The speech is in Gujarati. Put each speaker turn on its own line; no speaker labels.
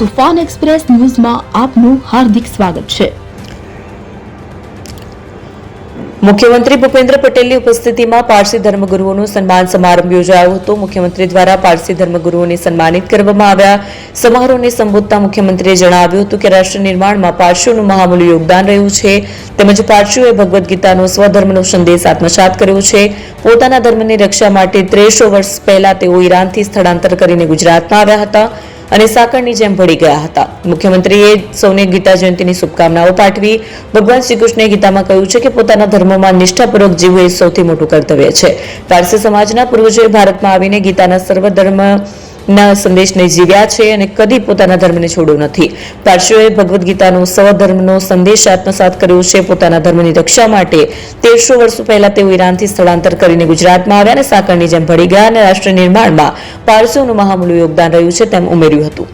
તુફાન એક્સપ્રેસ ન્યૂઝમાં આપનું હાર્દિક સ્વાગત છે.
મુખ્યમંત્રી ભૂપેન્દ્ર પટેલની ઉપસ્થિતિમાં પારસી ધર્મગુરુઓનું સન્માન સમારંભ યોજાયો હતો. મુખ્યમંત્રી દ્વારા પારસી ધર્મગુરુઓને સન્માનિત કરવામાં આવ્યા. સમારોહને સંબોધતા મુખ્યમંત્રીએ જણાવ્યું હતું કે રાષ્ટ્ર નિર્માણમાં પારસીઓનું મહામૂલ્ય યોગદાન રહ્યું છે. તેમજ પારસીઓએ ભગવદ્ ગીતાનો સ્વધર્મનો સંદેશ આત્મસાત કર્યો છે. પોતાના ધર્મની રક્ષા માટે ત્રેસો વર્ષ પહેલા તેઓ ઈરાનથી સ્થળાંતર કરીને ગુજરાતમાં આવ્યા હતા. અને સાકરની જેમ ભળી ગયા હતા. મુખ્યમંત્રીએ સૌને ગીતા જયંતિની શુભકામનાઓ પાઠવી. ભગવાન શ્રી કૃષ્ણે ગીતામાં કહ્યું છે કે પોતાના ધર્મમાં નિષ્ઠાપૂર્વક જીવવું એ સૌથી મોટું કર્તવ્ય છે. પારસી સમાજના પૂર્વજોએ ભારતમાં આવીને ગીતાના સર્વધર્મ ના સંદેશને જીવ્યા છે અને કદી પોતાના ધર્મને છોડ્યો નથી. પારસીઓએ ભગવદ્ ગીતાનો સ્વધર્મનો સંદેશ આત્મસાત કર્યો છે પોતાના ધર્મની રક્ષા માટે. તેરસો વર્ષો પહેલા તેઓ ઈરાનથી સ્થળાંતર કરીને ગુજરાતમાં આવ્યા અને સાંકળની જેમ ભળી ગયા અને રાષ્ટ્ર નિર્માણમાં પારસીઓનું મહામૂલ્ય યોગદાન રહ્યું છે તેમ ઉમેર્યું હતું.